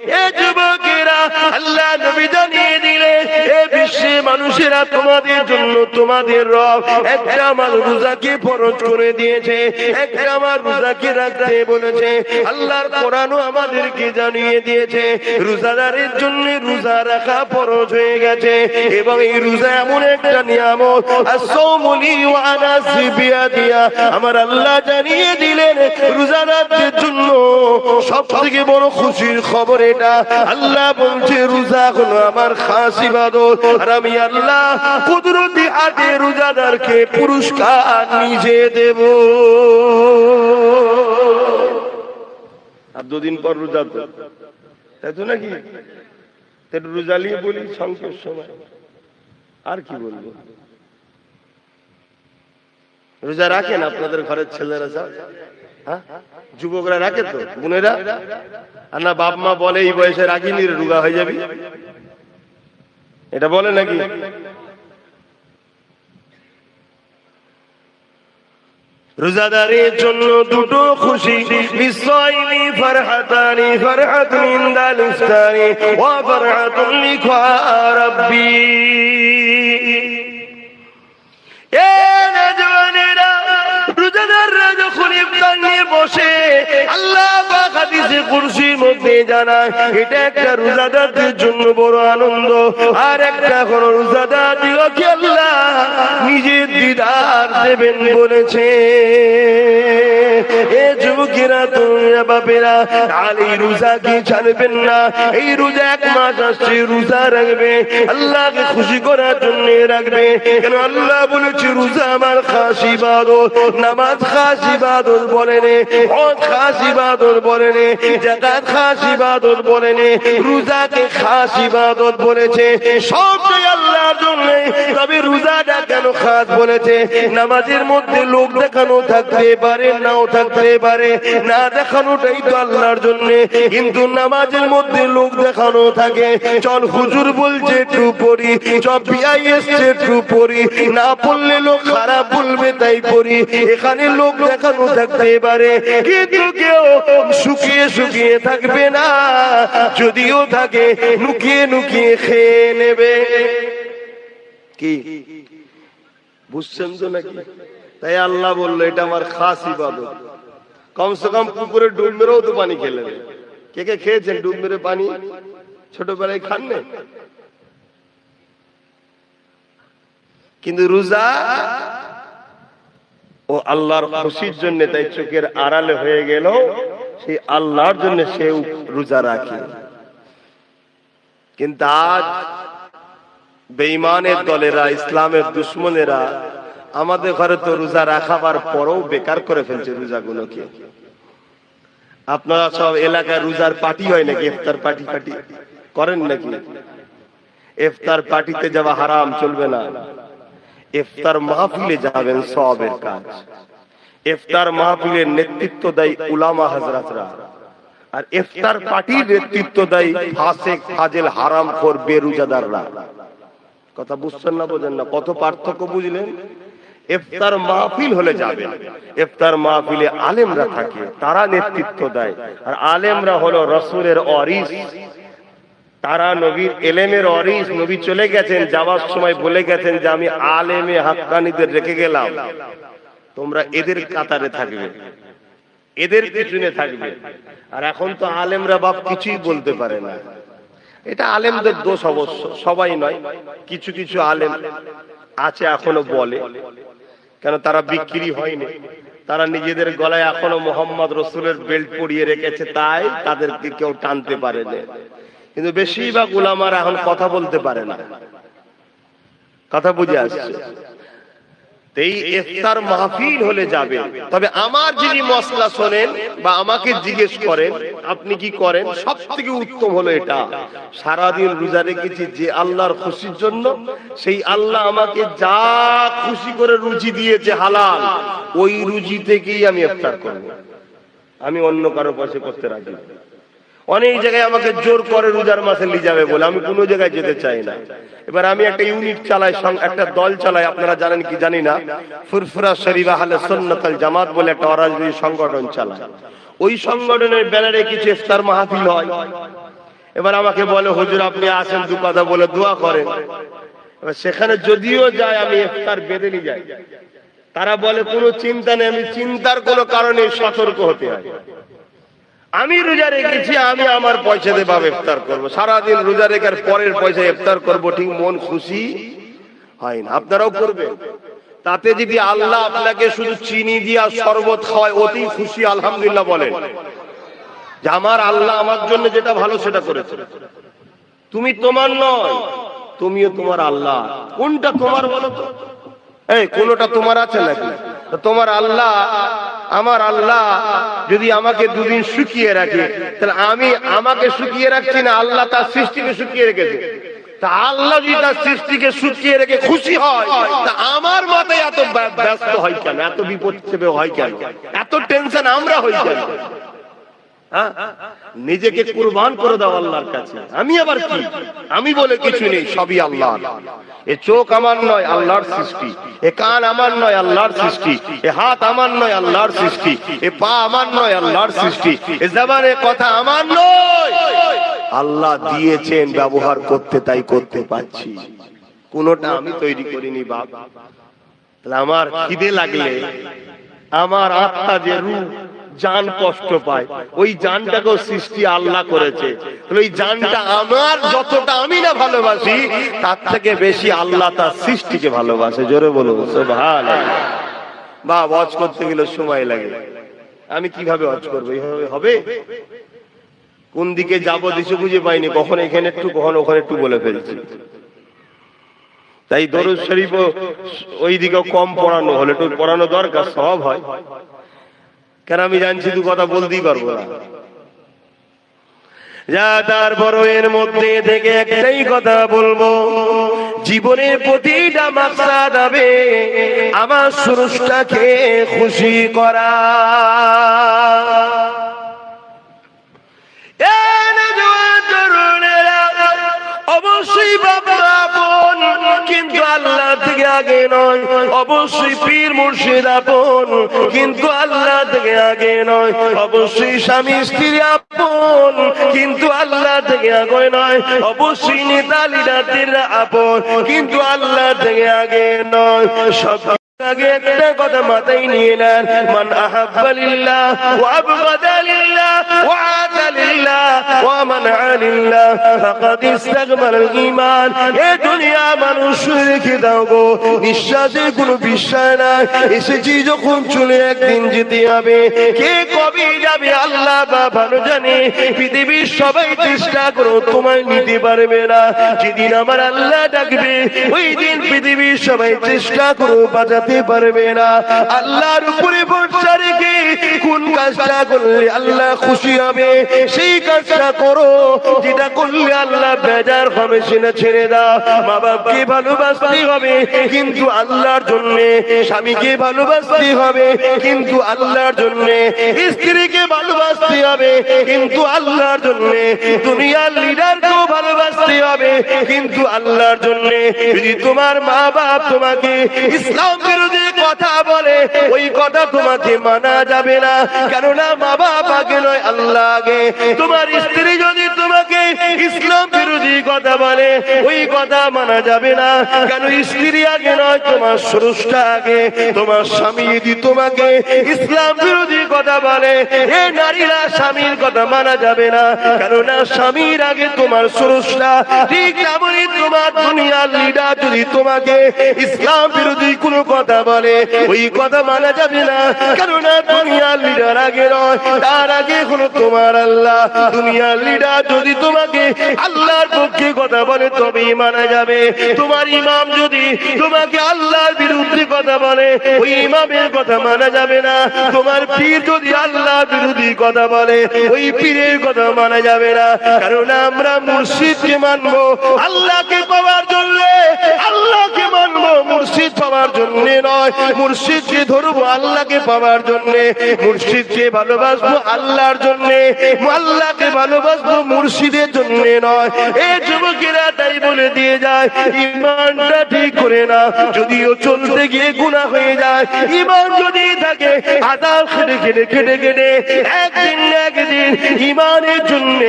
এ যুবকেরা আল্লাহ নবী তোমাদের জন্য তোমাদের রব একটা আমার রোজাকে ফরজ করে দিয়েছে, একটা আমার রোজাকে রাখতে বলেছে। আল্লাহর কোরআনও আমাদেরকে জানিয়ে দিয়েছে, রোজাদারের জন্য রোজা রাখা ফরজ হয়ে গেছে এবং এই রোজা এমন একটা নিয়ামত আসৌমুলি ওয়ানা সিবিয়া দিয়া আমার আল্লাহ জানিয়ে দিলেন, রোজাদারদের জন্য সব থেকে বড় খুশির খবর এটা। আল্লাহ বলছে, রোজা হলো আমার খাস ইবাদত। আর আমি আল্লাহ কুদরতি হাতে রোজাদারকে পুরস্কার নিজে দেব। আর দুদিন পর রোজা তো। তাই তো নাকি? রোজা নিয়ে বলি সংকট সময়। আর কি বলব? রোজা রাখেন আপনাদের ঘরের ছেলেরা সব হ্যাঁ? যুবকরা রাখে তো, বোনেরা। আর না বাপ মা বলে, এই বয়সে রাখিনি রোগা হয়ে যাবি? এটা বলে নাকি? রোজাদারের জন্য দুটো খুশি। বিশ্বইনি ফরহাতানি, ফরহাত মিন্দাল ইফতারি ওয়া ফরহাতুন লিখা রাব্বি। এ নজওয়ানেরা, রোজাদাররা যখন ইফতার নিয়ে বসে, আল্লাহ পাক হাদিসে কুরসির মধ্যে জানায়, এটা একটা রোজাদারদের জন্য বড় আনন্দ, আর একটা কোন রোজাদার দিগকে আল্লাহ নিজের দিদার দেবেন বলেছে। এ যুবকেরা তোমরা বাপেরা রোজা কি ছাড়বেন না? এই রোজা এক মাস আসছে, রোজা রাখবে। আল্লাহকে খুশি করার জন্য রাখবে। কেন আল্লাহ বলেছে, রোজা আমার খাস ইবাদত নামাজ খাস ইবাদত বলেন হজ খাস ইবাদত বলেন জাকাত খাস ইবাদত রোজাকে খাস ইবাদত বলেছে। সবটাই আল্লাহর জন্য। তবে রোজাটা কেন খাস বলেছে, নামাজের মধ্যে লোক দেখানো থাকতে পারে, নাও থাকতে পারে, না দেখানোটাই তো আল্লাহর জন্য। কিন্তু নামাজের মধ্যে লোক দেখানো থাকে, চল হুজুর বলছে একটু পড়ি, চল বিআই এসছে একটু পড়ি, না পড়লে লোক খারাপ বলবে তাই পড়ি। এখানে লোক দেখানো থাকতে পারে, কিন্তু কেউ শুকিয়ে শুকিয়ে থাকবে না, যদিও থাকে নুকিয়ে নুকিয়ে খেয়ে নেবে। কি? বুঝছেন তো নাকি? তাই আল্লাহ বলল, এটা আমার খাস ইবাদত। কমসে কম পুকুরে ডুব মেরেও তো পানি খেলেন। কে কে খেয়েছেন ডুব মেরে পানি? ছোটবেলায় খান না কিন্তু রোজা ও আল্লাহর খুশির জন্য তাই চোখের আড়ালে হয়ে গেল সেই আল্লাহর জন্য সে রোজা রাখে। কিন্তু আজ বেঈমানের দলেরা, ইসলামের দুশ্মনেরা আমাদের ঘরে তো রোজা রাখাবার পরও বেকার করে ফেলছে রোজাগুলোকে। আপনারা সব এলাকায় রোজার পার্টি হয় নাকি, ইফতার পার্টি? পার্টি করেন নাকি? ইফতার পার্টিতে যাওয়া হারাম, চলবে না। ইফতার মাহফিলে যাবেন সবের কাজ। ইফতার মাহফিলের নেতৃত্ব দেয় উলামা হাজরাতরা আর ইফতার পার্টির নেতৃত্ব দেয় ফাসেক, ফাজেল হারাম খোর বেরুজাদাররা। কথা বুঝছেন না, বোঝেন না, কত পার্থক্য বুঝলেন? ইফতার মাহফিল হলে যাবে। ইফতার মাহফিলে আলেমরা থাকে, তারা নেতৃত্ব দেয়। আর আলেমরা হলো রসুলের অরিস। তারা নবীর এলেমের অরিস। নবী চলে গেছেন, যাওয়ার সময় বলে গেছেন যে, আমি আলেমে হাক্কানিদের রেখে গেলাম। তোমরা এদের কাতারে থাকবে, এদের পিছনে থাকবে। আর এখন তো আলেমরা বাপ কিছুই বলতে পারে না। এটা আলেমদের দোষ অবশ্য। সবাই নয় কিছু কিছু আলেম আছে এখনও বলে। কেন তারা বিক্রি হয়নি? তারা নিজেদের গলায় এখনও মোহাম্মদ রসুলের বেল্ট পরিয়ে রেখেছে তাই তাদেরকে কেউ টানতে পারে না। কিন্তু বেশিরভাগ উলামারা এখন কথা বলতে পারে না। কথা বুঝে আসছে? এই ইফতার মাহফিল হলে যাবে। তবে আমার যিনি মশলা শোনেন বা আমাকে জিজ্ঞেস করেন, আপনি কি করেন? সব থেকে উত্তম হলো এটা। সারাদিন রোজা রেখেছি যে আল্লাহর খুশির জন্য, সেই আল্লাহ আমাকে যা খুশি করে রুজি দিয়েছে হালাল, ওই রুজি থেকেই আমি ইফতার করব। আমি অন্য কারও পাশে করতে রাজি। অনেক জায়গায় আমাকে জোর করে রোজার মাসে নিয়ে যাবে বলে। আমি কোনো জায়গায় যেতে চাই না। এবার আমি একটা ইউনিট চালাই একটা দল চালাই, আপনারা জানেন কি জানি না? ফুরফুরা শরীফ আহলে সুন্নাতাল জামাত বলে একটা অরাজনৈতিক সংগঠন চালায়। ওই সংগঠনের ব্যানারে কিছু ইফতার মাহফিল হয়। এবার আমাকে বলে, হুজুর, আপনি আসেন, দু কথা বলে দোয়া করেন। এবার সেখানে যদিও যায়, আমি ইফতার বেঁধে নিয়ে যাই। তারা বলে, কোনো চিন্তা নেই, আমি চিন্তার কোনো কারণে সতর্ক হতে হয়। আমি রোজা রেখেছি, আমি আমার পয়সা দিয়ে ভাবে ইফতার করব। সারাদিন রোজা রেখার পরের পয়সা ইফতার করব, ঠিক মন খুশি হয় না। আপনারাও করবেন। তাতে যদি আল্লাহ আপনাকে শুধু চিনি দিয়া শরবত খাওয়ায়, অতি খুশি, আলহামদুলিল্লাহ বলেন। যে আমার আল্লাহ আমার জন্য যেটা ভালো সেটা করেছে। তুমি তোমার নয়, তুমিও তোমার আল্লাহ। কোনটা তোমার বলো তো? এই, কোনটা তোমার আছে নাকি? তোমার আল্লাহ, আমার আল্লাহ যদি আমাকে দুদিন শুকিয়ে রাখে, তাহলে আমি আমাকে শুকিয়ে রাখছি না, আল্লাহ তার সৃষ্টিকে শুকিয়ে রেখেছে। তা আল্লাহ যদি তার সৃষ্টিকে শুকিয়ে রেখে খুশি হয়, তা আমার মাথায় এত ব্যস্ত হয় কেন? এত বিপদ হয় কেন? এত টেনশন আমরা হ্যাঁ? নিজেকে কুরবান করে দাও আল্লাহর কাছে। আমি আবার কি? আমি বলে কিছু নেই, সবই আল্লাহ এ চোখ আমার নয়, আল্লাহর সৃষ্টি। এ কান আমার নয়, আল্লাহর সৃষ্টি। এ হাত আমার নয়, আল্লাহর সৃষ্টি। এ পা আমার নয়, আল্লাহর সৃষ্টি। এ জবানের কথা আমার নয়। আল্লাহ দিয়েছেন, ব্যবহার করতে তাই করতে পারছি। কোনটা আমি তৈরি করিনি, বাপ। তাহলে আমার খিদে লাগলে, আমার আত্মা যে রূপ জান কষ্ট পায়। ওই জানটাকেও সৃষ্টি আল্লাহ করেছে। ওই জানটা আমার যতটা আমি না ভালোবাসি, তার থেকে বেশি আল্লাহ তার সৃষ্টিকে ভালোবাসে। জোরে বলুন ভালো বা ওয়াজ করতে গেলে সময় লাগে। আমি কীভাবে ওয়াজ করব? এইভাবে হবে? কোন দিকে যাব দিশে বুঝে পাইনি। কখন এখানে একটু, কখন ওখানে একটু বলে ফেলছি। তাই দরুদ শরীফ ওই দিকেও কম পড়ানো হলে একটু পড়ানো দরকার, সব হয়। কেন আমি জানছি দু কথা বলতেই পারব না? যা তারপর এর মধ্যে থেকে একটাই কথা বলব, জীবনের প্রতিটা মাত্রা হবে আমার সুরুষটাকে খুশি করা। অবশ্যই বাবা আপন, কিন্তু আল্লাহ থেকে আগে নয়। অবশ্যই পীর মুর্শিদ আপন, কিন্তু আল্লাহ থেকে আগে নয়। অবশ্যই স্বামী স্ত্রী আপন, কিন্তু আল্লাহ থেকে আগে নয়। অবশ্যই নেতা লিডারদের আপন, কিন্তু আল্লাহ থেকে আগে নয়। সব একটা কোনো বিশ্বাস নাই। এসেছি যখন চলে একদিন যেতে হবে। কে কবে যাবে আল্লাহ বা ভালো জানে। পৃথিবীর সবাই চেষ্টা করো, তোমায় নিতে পারবে না। যেদিন আমার আল্লাহ ডাকবে, ওই দিন পৃথিবীর সবাই চেষ্টা করো বাঁচাতে পারবে না। আল্লাহর উপরে ভরসা রেখে কোন কাজটা করলে আল্লাহ খুশি হবে, সেই কাজটা করো। যেটা করলে আল্লাহ বেজার হবে, সেটা ছেড়ে দাও। মা বাপকে ভালোবাসতে হবে, কিন্তু আল্লাহর জন্য। স্বামীকে ভালোবাসতে হবে, কিন্তু আল্লাহর জন্য। স্ত্রীকে ভালোবাসতে হবে, কিন্তু আল্লাহর জন্য। দুনিয়ার লিডারকেও ভালোবাসতে হবে। কিন্তু আল্লাহর জন্য যদি তোমার মা বাপ তোমাকে ইসলাম বিরোধী কথা বলে, ওই কথা তোমাকে মানা যাবে না। কেননা মা বাপ আগে নয়, আল্লাহ আগে। তোমার স্ত্রী যদি তোমাকে ইসলাম বিরোধী কথা বলে, ওই কথা মানা যাবে না। কেন স্ত্রী আগে নয়, তোমার স্রষ্টা আগে। তোমার স্বামী যদি তোমাকে ইসলাম বিরোধী কথা বলে, এ নারীরা স্বামীর কথা মানা যাবে না। কেননা স্বামীর আগে তোমার স্রষ্টা ঠিক তেমনই তোমার দুনিয়ার লিডার যদি তোমাকে ইসলাম বিরোধী কোনো কথা বলে, ওই কথা মানা যাবে না। কেননা দুনিয়ার লিডার আগে নয়, তার আগে হলো তোমার আল্লাহ। দুনিয়ার লিডার যদি তোমাকে আল্লাহর পক্ষে কথা বলে, তবেই মানা যাবে। তোমার ইমাম যদি তোমাকে আল্লাহর বিরুদ্ধে কথা বলে, ওই ইমামের কথা মানা যাবে না। তোমার পীর যদি আল্লাহ বিরোধী কথা বলে, ওই পীরের কথা মানা যাবে না। কারণ আমরা মুর্শিদকে মানবো। আল্লাহকে পাওয়ার জন্য, আল্লাহকে মানবো। মুর্শিদ পাওয়ার জন্য নয়। মুর্শিদকে ধরবো আল্লাহকে পাওয়ার জন্য। মুর্শিদকে ভালোবাসবো আল্লাহর জন্য। আল্লাহকে ভালোবাসবো মুর্শিদের জন্য নয়। এই যুবকেরা তাই বলে দিয়ে যায়, ইমানটা ঠিক করে না যদিও চলতে গিয়ে গুণা হয়ে যায়, ইমান যদি থাকে, আদাল খেটে খেটে খেটে খেটে একদিন একদিন ইমানের জন্য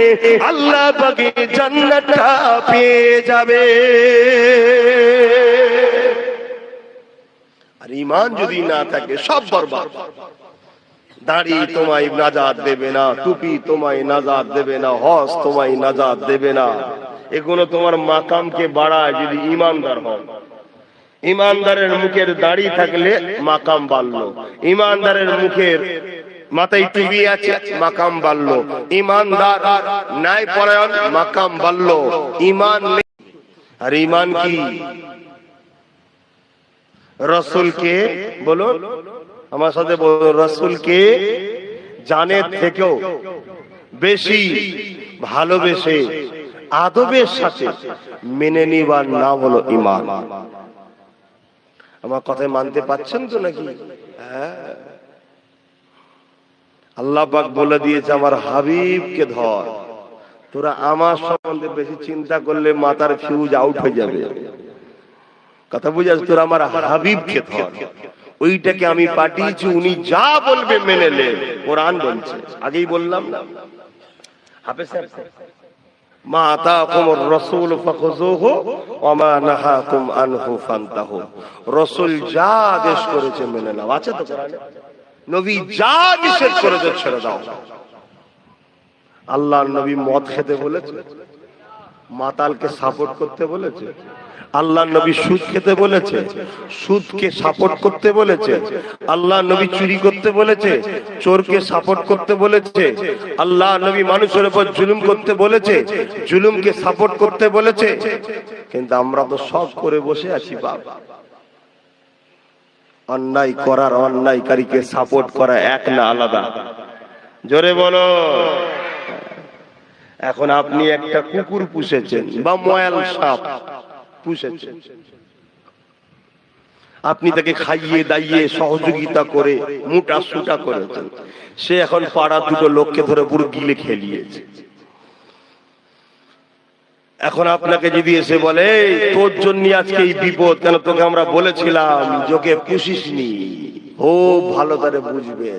আল্লাহ পাকে জান্নাতটা পেয়ে যাবে। আর ইমান যদি না থাকে, সব বরবাদ। দাড়ি তোমায় নাজাদ দেবে না, টুপি তোমায় নাজাদ দেবে না, হস তোমায় নাজাদ দেবে না। এগুলো তোমার মাকামকে বাড়ায় যদি ইমানদার হন ইমানদারের মুখের দাড়ি থাকলে মাকাম বাড়লো। ইমানদারের মুখের মাথায় টিভি আছে মাকাম বাড়লো ইমানদার ন্যায় পরায়ণ মাকাম বাড়লো ইমান আর ইমান কি? রসুলকে বলুন। আমার সাথে রসুলকে জানের থেকেও বেশি ভালোবেসে আদবের সাথে মেনে নিবার নাম হলো ইমান। আমার কথায় মানতে পাচ্ছেন তো নাকি? হ্যাঁ। আল্লাহ পাক বলে দিয়েছে, আমার হাবিবকে ধর। তোরা আমার সম্বন্ধে বেশি চিন্তা করলে মাথার ফিউজ আউট হয়ে যাবে। কথা বুঝাস তোর আমার হাবিবকে ধর। ওইটাকে আমি পাঠিয়েছি, উনি যা বলবে মেনে নে। কোরআন বলছে। আগেই বললাম না। হাফেজ মা রাসূল মা যা আদেশ করেছে মেনে নাও। আছে তো নবী যা নিষেধ করেছে ছেড়ে দাও। আল্লাহর নবী মদ খেতে বলেছে, মাতালকে সাপোর্ট করতে বলেছে আল্লাহ নবী সুদ খেতে বলেছে, সুদকে সাপোর্ট করতে বলেছে আল্লাহ নবী চুরি করতে বলেছে, চোরকে সাপোর্ট করতে বলেছে আল্লাহ নবী মানুষের উপর জুলুম করতে বলেছে, জুলুমকে সাপোর্ট করতে বলেছে, কিন্তু আমরা তো সব করে বসে আছি বাবা অন্যায় করার অন্যায়কারীকে সাপোর্ট করা এক না আলাদা। জোরে বলো। এখন আপনি একটা কুকুর পুষেছেন বা ময়াল সাপ পুষেছেন। আপনি তাকে খাইয়ে দাইয়ে সহযোগিতা করে মোটা সুটা করেছেন। সে এখন পাড়া দুটো লোককে ধরে পুরো গিলে খেলিয়েছে। এখন আপনাকে যদি এসে বলে তোর জন্য আজকে এই বিপদ কেন তোকে আমরা বলেছিলাম যোগে পুষিস নি ও ভালো করে বুঝবে।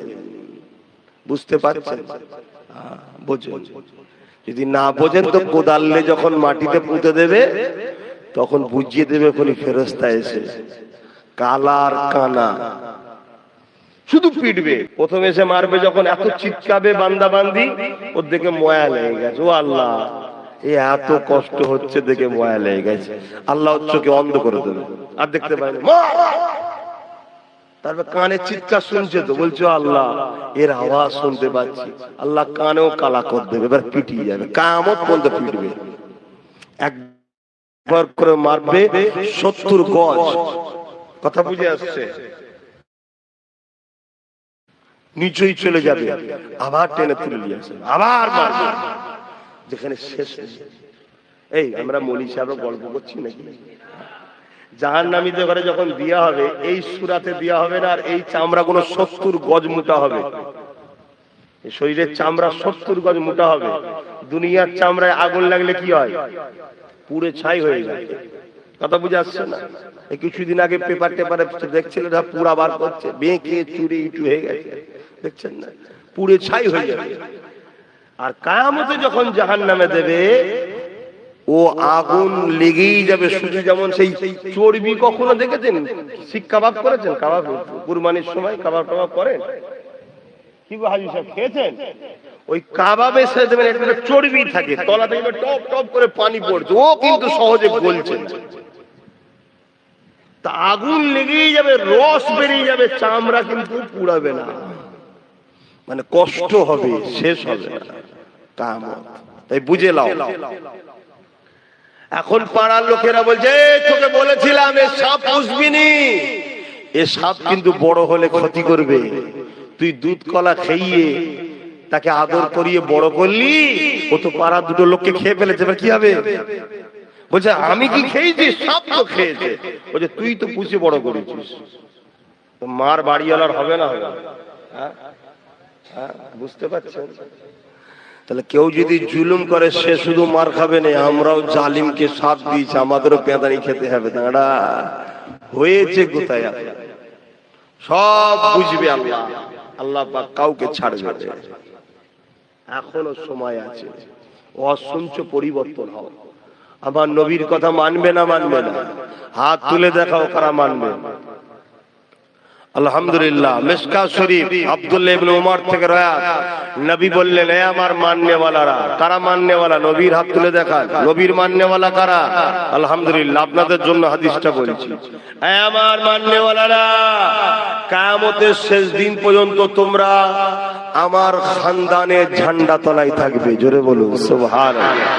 বুঝতে পারছেন? হ্যাঁ, যদি না বোঝেন তো কোদাললে যখন মাটিতে পুঁতে দেবে তখন বুঝিয়ে দেবে কোনি ফেরস্তা এসে। কালার কানা। শুধু পিটবে। প্রথমে এসে মারবে যখন এত চিৎকাবে বান্দা বান্দি ওর দেখে ময়া লেগে গেছে। ও আল্লাহ। এত কষ্ট হচ্ছে দেখে ময়া লেগে গেছে। আল্লাহ চোখে অন্ধ করে দেবে। আর দেখতে না। তারপর কানে চিৎকার শুনছে তো, বলছো আল্লাহ, এর আওয়াজ শুনতে পাচ্ছি। আল্লাহ কানেও কালা করে দেবে, এবার পিটিয়ে যাবে। কামত পর্যন্ত পিটবে। একবার করে মারবে সত্তর গজ। কথা বুঝে আসছে? নিচই চলে যাবে। আবার টেনে তুলে নিয়ে আসবে। আবার মারবে। যেখানে শেষ এই, আমরা মলি সাহেব গল্প করছি নাকি? জাহান নামীদের ঘরে যখন দিয়া হবে, এই সুরাতে দেওয়া হবে না, আর এই চামড়া কোনো সত্তর গজ মোটা হবে। শরীরের চামড়া সত্তর গজ মোটা হবে। দুনিয়ার চামড়ায় আগুন লাগলে কি হয়? পুড়ে ছাই হয়ে যায়। কথা বুঝে আসছে না? এই কিছুদিন আগে পেপার টেপারে দেখছিল পুরা বার করছে, বেঁকে চুরি ইটু হয়ে গেছে। দেখছেন না? পুড়ে ছাই হয়ে যাবে। আর কায়ামতে যখন জাহান নামে দেবে, ও আগুন লেগেই যাবে। শুধু যেমন সেই চর্বি কখনো দেখেছেন? শিক কাবাব করেছেন? কাবাব কুরবানির সময় কাবাব টাবাব করেন? কি হাজি সাহেব, খেয়েছেন? ওই কাবাবে সে দেবেন একটা চর্বি থাকে তলা থেকে টপ টপ করে পানি পড়ছে, ও কিন্তু সহজে গলছে। তা আগুন লেগেই যাবে, রস বেরিয়ে যাবে, চামড়া কিন্তু পুড়াবে না। মানে কষ্ট হবে শেষ হবে। কামত তাই বুঝে লাও। এখন পাড়ার লোকেরা বলছে তোকে বলেছিলাম এ সাপ পুষবি নি। এ সাপ কিন্তু বড় হলে ক্ষতি করবে। তুই দুধ কলা খেয়ে তাকে আদর করিয়ে বড় করলি ও তো পাড়ার দুটো লোককে খেয়ে ফেলেছে। এবার কি হবে? বলছে আমি কি খেয়েছি? সব তো খেয়েছে। বলছে তুই তো পুষে বড় করেছিস। তো মার বাড়িওয়ালার হবে না হবে না? হ্যাঁ? হ্যাঁ? বুঝতে পারছেন? তাহলে কেউ যদি জুলুম করে, সে শুধু মার খাবে না, আমরাও জালিমকে সাথ দিয়েছি, আমাদেরও পেঁদানি খেতে হবে। তাঁরা হয়েছে কোথায় সব বুঝবে আল্লাহ আল্লাহ পাক কাউকে ছাড়বে। এখনও সময় আছে। অসঞ্চ পরিবর্তন হবে। আমার নবীর কথা মানবে না মানবে না। হাত তুলে দেখাও কারা মানবে? আলহামদুলিল্লাহ মিসকা শরীফ আব্দুল্লাহ ইবনে থেকে রয়াত নবী বললেন, এ আমার মান্যওয়ালারা, কারা মান্যওয়ালা? নবীর হাত তুলে দেখান। নবীর মান্যওয়ালা কারা? আলহামদুলিল্লাহ, আপনাদের জন্য হাদিসটা বলছি। এ আমার মান্যওয়ালারা, কিয়ামতের শেষ দিন পর্যন্ত তোমরা আমার খানদানের ঝান্ডা তলায় থাকবে। জোরে বলুন, সুবহানাল্লাহ।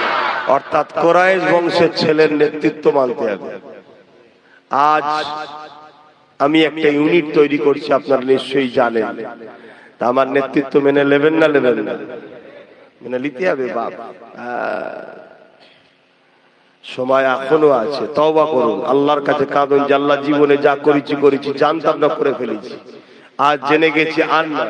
অর্থাৎ কোরাইশ বংশের ছেলের নেতৃত্ব মানতে হবে। আজ আমি একটা ইউনিট তৈরি করছি, আপনারা নিশ্চয়ই জানেন। তা আমার নেতৃত্ব মেনে নেবেন না নেবেন না? মেনে নিতে হবে, বাপ। সময় এখনও আছে, তওবা করুন। আল্লাহর কাছে কাঁদুন আল্লাহ জীবনে যা করেছি করেছি জানতাম না করে ফেলেছি। আর জেনে গেছি আর না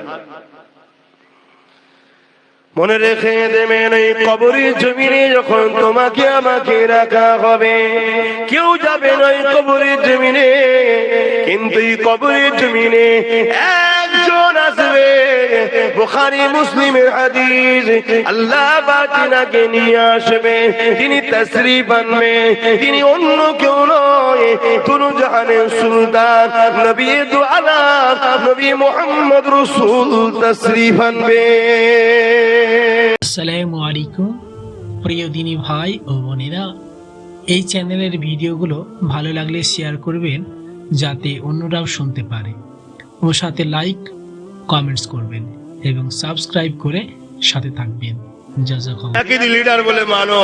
মনে রেখে দেবেন এই কবরের জমিনে যখন তোমাকে আমাকে রাখা হবে। কেউ যাবে না এই কবরের জমিনে, কিন্তু এই কবরের জমিনে একজন আসবে। বুখারী, মুসলিমের হাদিস, আল্লাহ বাতিনাকে নিয়ে আসবে। তিনি তশরিফ আনবে তিনি অন্য কেউ নয় তুরু জাহানের সুলতান। নবী দু আলাম নবী মোহাম্মদ রসুল তশরিফ আনবে আসসালামু আলাইকুম প্রিয় দিনী ভাই ও বোনেরা। এই চ্যানেলের ভিডিওগুলো ভালো লাগলে শেয়ার করবেন, যাতে অন্যরাও শুনতে পারে। ও সাথে লাইক, কমেন্টস করবেন এবং সাবস্ক্রাইব করে সাথে থাকবেন। লিডার বলে মানো।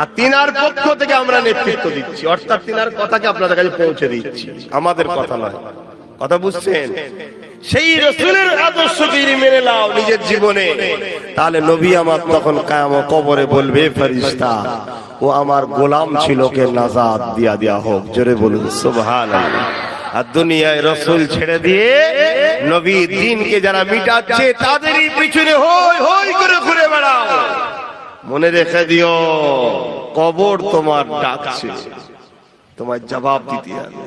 আর তিনার পক্ষ থেকে আমরা নেতৃত্ব দিচ্ছি। অর্থাৎ তিনার কথাকে আপনাদের কাছে পৌঁছে দিচ্ছি। আমাদের কথা নয়। কথা বুঝছেন? সেই রসুলের আদর্শকে যদি মেনে নাও নিজের জীবনে, তাহলে নবী আমার তখন কায়াম কবরে বলবে ফেরিস্তা ও আমার গোলাম ছিল কে নাজাদ দিয়া দিয়া হোক। জোরে বলুন সুবহান আর দুনিয়ায় রসুল ছেড়ে দিয়ে নবী দিনকে যারা মিটাচ্ছে, তাদেরই পিছনে হই হই করে ঘুরে বেড়াও। মনে রেখে দিও, কবর তোমার ডাকছে। তোমার জবাব দিতে হবে।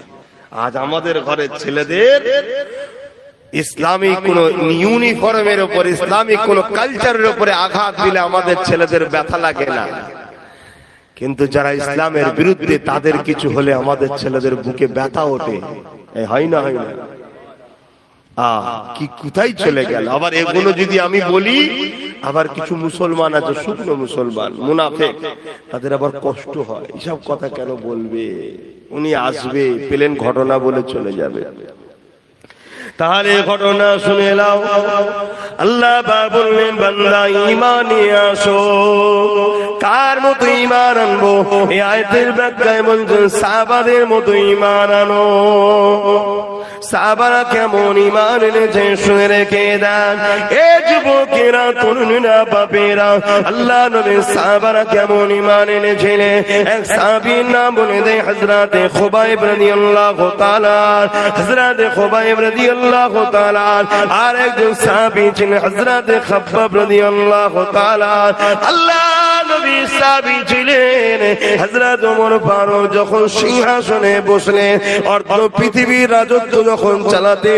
আজ আমাদের ঘরের ছেলেদের ইসলামিক কোন ইউনিফর্মের উপর, ইসলামিক কোন কালচারের উপরে আঘাত দিলে আমাদের ছেলেদের ব্যথা লাগে না। কিন্তু যারা ইসলামের বিরুদ্ধে তাদের কিছু হলে আমাদের ছেলেদের বুকে ব্যথা ওঠে। হয় না হয় না। কি কোথায় চলে গেল? আবার এগুলো যদি আমি বলি, আবার কিছু মুসলমান আছে, শুকনো মুসলমান, মুনাফেক, তাদের আবার কষ্ট হয়। এসব কথা কেন বলবে? উনি আসবে, পেলেন ঘটনা বলে চলে যাবে। তাহলে ঘটনা শুনে নাও। আল্লাহ বললেন, বান্দা নিয়ে আসো। কার মতো ইমান আনব? এই আয়াতের ব্যাখ্যায় বলছেন, সাহাবাদের মতো ইমান আনো। সাহাবারা কেমন ঈমান এনেছে, শুনে রেখে দেন। এ যুবকেরা তরুণীরা বাপেরা, আল্লাহ নবী সাহাবারা কেমন ঈমান এনেছিলেন। এক সাহাবীর নাম বলে দেয় হযরতে খুবাইব রাদিয়াল্লাহু তাআলা। হযরতে খুবাইব রাদিয়াল্লাহু তাআলা। আর একজন সাহাবী ছিলেন হযরতে খাব্বাব রাদিয়াল্লাহু তাআলা। আল্লাহ যখন সিংহাসনে বসলেন অর্ধ পৃথিবীর রাজত্ব যখন চালাতে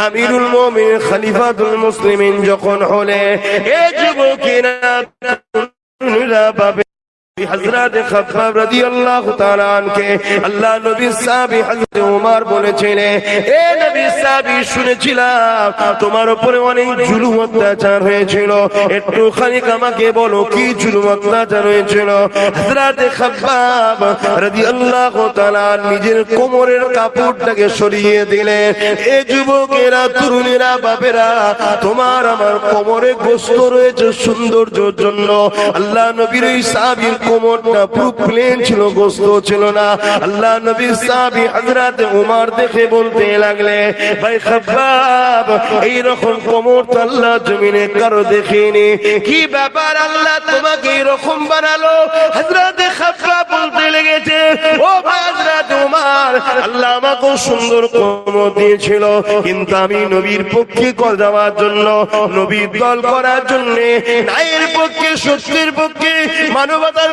আমিরুল মুসলিমিন যখন যুবকেরা তোমার নিজের কোমরের কাপড়টাকে সরিয়ে দিলেন, এ যুবকেরা, তরুণীরা, বাপেরা, তোমার আমার কোমরে গোস্ত রয়েছে সৌন্দর্যের জন্য। আল্লাহ নবীর পুরো প্লেন ছিল, গোস্ত ছিল না। আল্লাহ নবী সাহাবী হযরত উমর দেখে বলতে লাগলে, ভাই এই রকম কোমর তো আল্লাহ জমিনে কারও কি ব্যাপার আল্লাহ তোমাকে এরকম বানালো? হযরত খাব্বাব গেছে ও ভাইরা তোমার আল্লাহ আমাকে সুন্দর কোমর দিয়েছিল, কিন্তু আমি নবীর পক্ষে কল দেওয়ার জন্য, নবীর দল করার জন্য ন্যায়ের পক্ষে, সত্যের পক্ষে, মানবতার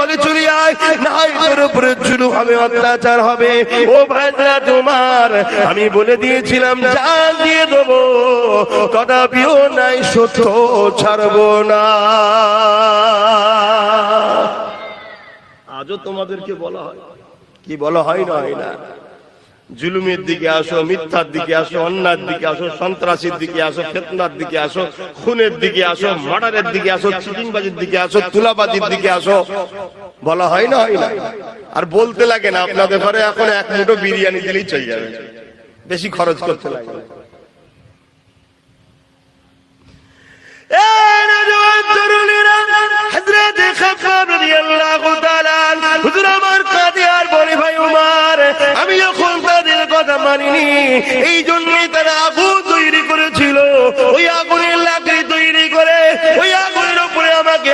দলে চলে আয়। না হয় তোর উপরে জুলু হবে অত্যাচার হবে। ও ভাইরা তোমার আমি বলে দিয়েছিলাম জান দিয়ে দেবো। কদাপিও নাই সত্য ছাড়বো না। আজও তোমাদেরকে বলা হয়। কি বলা হয় না হয় না? জুলুমের দিকে আসো মিথ্যার দিকে আসো অন্যার দিকে আসো সন্ত্রাসীর দিকে আসো ফেতনার দিকে আসো খুনের দিকে আসো মার্ডারের দিকে আসো চিটিংবাজির দিকে আসো তুলাবাজির দিকে আসো। বলা হয় না হয় না। আর বলতে লাগে না আপনাদের ঘরে এখন এক মুঠো বিরিয়ানি দিলেই চলে যাবে। বেশি খরচ করতে লাগে না। এই নওজোয়ান তরুণেরা, হযরত খাব্বাব মানিনি এই জন্যই তারা আগুন তৈরি করেছিল। ওই আগুনের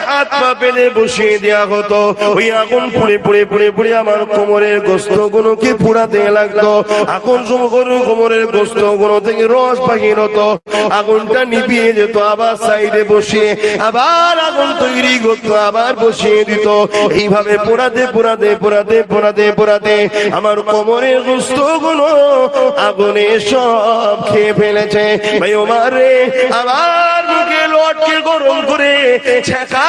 হাত পা পেলে বসিয়ে দেওয়া হতো। ওই আগুন পুড়ে পুড়ে পুড়ে পুড়ে আমার কোমরের গোস্ত গুলোকে পুড়াতে লাগতো আগুন সমগরু কোমরের গোস্তগুলো থেকে রস বাহির হতো, আগুনটা নিভিয়ে যেত, আবার সাইডে বসিয়ে, আবার আগুন তৈরি করতো, আবার বসিয়ে দিত। এইভাবে পোড়াতে পোড়াতে পোড়াতে পোড়াতে পোড়াতে আমার কোমরের গোস্তগুলো আগুনে সব খেয়ে ফেলেছে। ভাই ওমার রে, আবার মুখে লটকে গরম করে ছেঁকা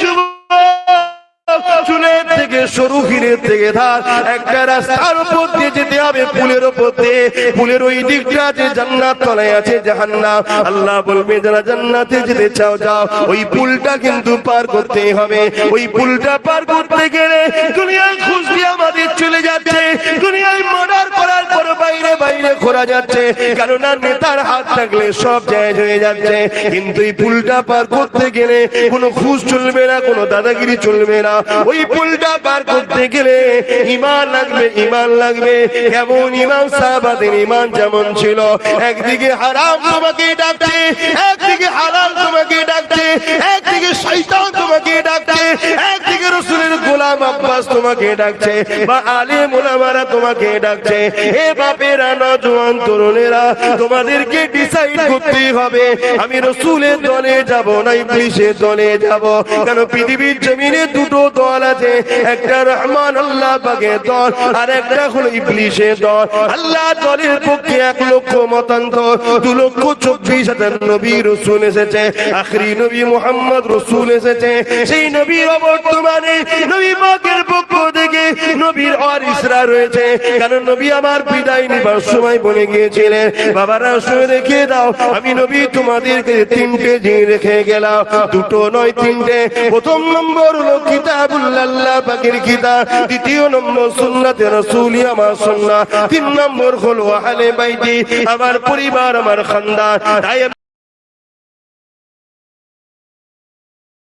de! চুলের থেকে সরু হিরের থেকে ধার। একটা রাস্তার উপর দিয়ে যেতে হবে উপর দিয়ে। ওই দিকটা যে জান্নাত তলায় আছে আল্লাহ বলবে, যারা জান্নাতে যেতে চাও, যাও। ওই কিন্তু পার করতে হবে। ওই পার করতে গেলে দুনিয়ায় খুশ দিয়ে আমাদের চলে যাচ্ছে। দুনিয়ায় মার্ডার করার পর বাইরে বাইরে খোরা যাচ্ছে। কেননা নেতার হাত থাকলে সব হয়ে যাচ্ছে। কিন্তু এই পার করতে গেলে কোনো খুশ চলবে না, কোনো দাদাগিরি চলবে না। ওই পুলটা পার করতে গেলে ইমান লাগবে ইমান লাগবে। কেমন ইমাম সাহাবাদের ইমান যেমন ছিল, একদিকে হারাম তোমাকে ডাকছে, একদিকে হালাল তোমাকে ডাকছে, একদিকে শৈতান তোমাকে ডাকছে, একদিকে রসুলের গোলাম আব্বাস তোমাকে ডাকছে, বা আলে মোলামারা তোমাকে ডাকছে। হে বাপেরা, নজওয়ান তরুণেরা, তোমাদেরকে ডিসাইড করতে হবে। আমি রসুলের দলে যাব না ইবলিশের দলে যাব। কেন পৃথিবীর জমিনে দুটো দল আছে, একটা রহমান আল্লাহ পাকের দল, আর একটা হলো ইবলিশের দল। আল্লাহ দলের পক্ষে এক লক্ষ দু লক্ষ চব্বিশ হাজার নবী এসেছে, আখরি নবী মোহাম্মদ এসেছে। সেই নবীর অবর্তমানে নবী পক্ষ থেকে নবীর আর ইসরা রয়েছে। কারণ নবী আমার বিদায় নিবার সময় বলে গিয়েছিলেন, বাবারা, শুয়ে রেখে দাও, আমি নবী তোমাদেরকে তিনটে রেখে গেলাম, দুটো নয় তিনটে। প্রথম নম্বর হলো দ্বিতীয় নম্বর আমার তিন নম্বর হলো আমার পরিবার আমার খানদান।